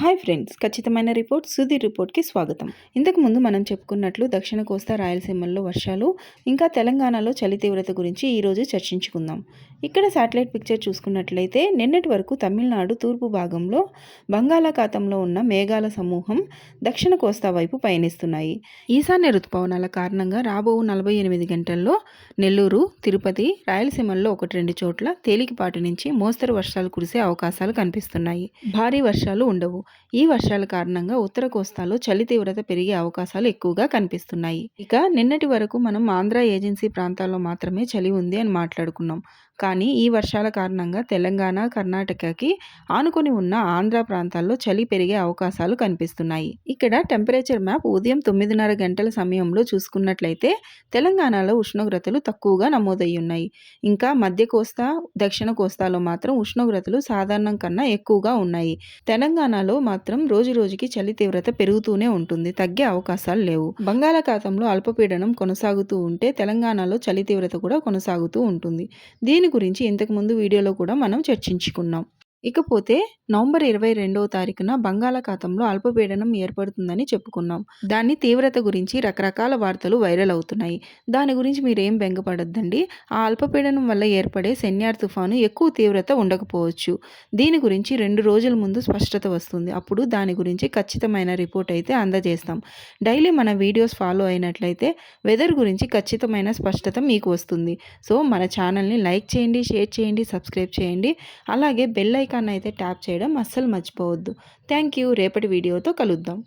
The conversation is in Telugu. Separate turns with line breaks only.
హాయ్ ఫ్రెండ్స్ ఖచ్చితమైన రిపోర్ట్ సుధీర్ రిపోర్ట్కి స్వాగతం. ఇంతకు ముందు మనం చెప్పుకున్నట్లు దక్షిణ కోస్తా రాయలసీమల్లో వర్షాలు ఇంకా తెలంగాణలో చలి తీవ్రత గురించి ఈరోజు చర్చించుకుందాం. ఇక్కడ శాటిలైట్ పిక్చర్ చూసుకున్నట్లయితే నిన్నటి వరకు తమిళనాడు తూర్పు భాగంలో బంగాళాఖాతంలో ఉన్న మేఘాల సమూహం దక్షిణ కోస్తా వైపు పయనిస్తున్నాయి. ఈశాన్య ఋతుపవనాల కారణంగా రాబో నలభై ఎనిమిది గంటల్లో నెల్లూరు తిరుపతి రాయలసీమల్లో ఒకటి రెండు చోట్ల తేలికపాటి నుంచి మోస్తరు వర్షాలు కురిసే అవకాశాలు కనిపిస్తున్నాయి. భారీ వర్షాలు ఉండవు. ఈ వర్షాల కారణంగా ఉత్తర కోస్తాలో చలి తీవ్రత పెరిగే అవకాశాలు ఎక్కువగా కనిపిస్తున్నాయి. ఇక నిన్నటి వరకు మనం ఆంధ్ర ఏజెన్సీ ప్రాంతాల్లో మాత్రమే చలి ఉంది అని మాట్లాడుకున్నాం. కానీ ఈ వర్షాల కారణంగా తెలంగాణ కర్ణాటకకి ఆనుకొని ఉన్న ఆంధ్ర ప్రాంతాల్లో చలి పెరిగే అవకాశాలు కనిపిస్తున్నాయి. ఇక్కడ టెంపరేచర్ మ్యాప్ ఉదయం తొమ్మిదిన్నర గంటల సమయంలో చూసుకున్నట్లయితే తెలంగాణలో ఉష్ణోగ్రతలు తక్కువగా నమోదయ్యి ఉన్నాయి ఇంకా మధ్య కోస్తా దక్షిణ కోస్తాలో మాత్రం ఉష్ణోగ్రతలు సాధారణం కన్నా ఎక్కువగా ఉన్నాయి. తెలంగాణలో మాత్రం రోజు రోజుకి చలి తీవ్రత పెరుగుతూనే ఉంటుంది తగ్గే అవకాశాలు లేవు. బంగాళాఖాతంలో అల్పపీడనం కొనసాగుతూ ఉంటే తెలంగాణలో చలి తీవ్రత కూడా కొనసాగుతూ ఉంటుంది. దీని గురించి ఇంతకుముందు వీడియోలో కూడా మనం చర్చించుకున్నాం. ఇకపోతే నవంబర్ ఇరవై రెండవ తారీఖున బంగాళాఖాతంలో అల్పపీడనం ఏర్పడుతుందని చెప్పుకున్నాం. దాని తీవ్రత గురించి రకరకాల వార్తలు వైరల్ అవుతున్నాయి. దాని గురించి మీరేం బెంగపడద్దండి? ఆ అల్పపీడనం వల్ల ఏర్పడే సెన్యార్ తుఫాను ఎక్కువ తీవ్రత ఉండకపోవచ్చు. దీని గురించి రెండు రోజుల ముందు స్పష్టత వస్తుంది. అప్పుడు దాని గురించి ఖచ్చితమైన రిపోర్ట్ అయితే అందజేస్తాం. డైలీ మన వీడియోస్ ఫాలో అయినట్లయితే వెదర్ గురించి ఖచ్చితమైన స్పష్టత మీకు వస్తుంది. సో మన ఛానల్ని లైక్ చేయండి షేర్ చేయండి సబ్స్క్రైబ్ చేయండి. అలాగే బెల్ ఐకాన్ అయితే ట్యాప్ చేయడం అస్సలు మర్చిపోవద్దు. థ్యాంక్ యూ రేపటి వీడియోతో కలుద్దాం.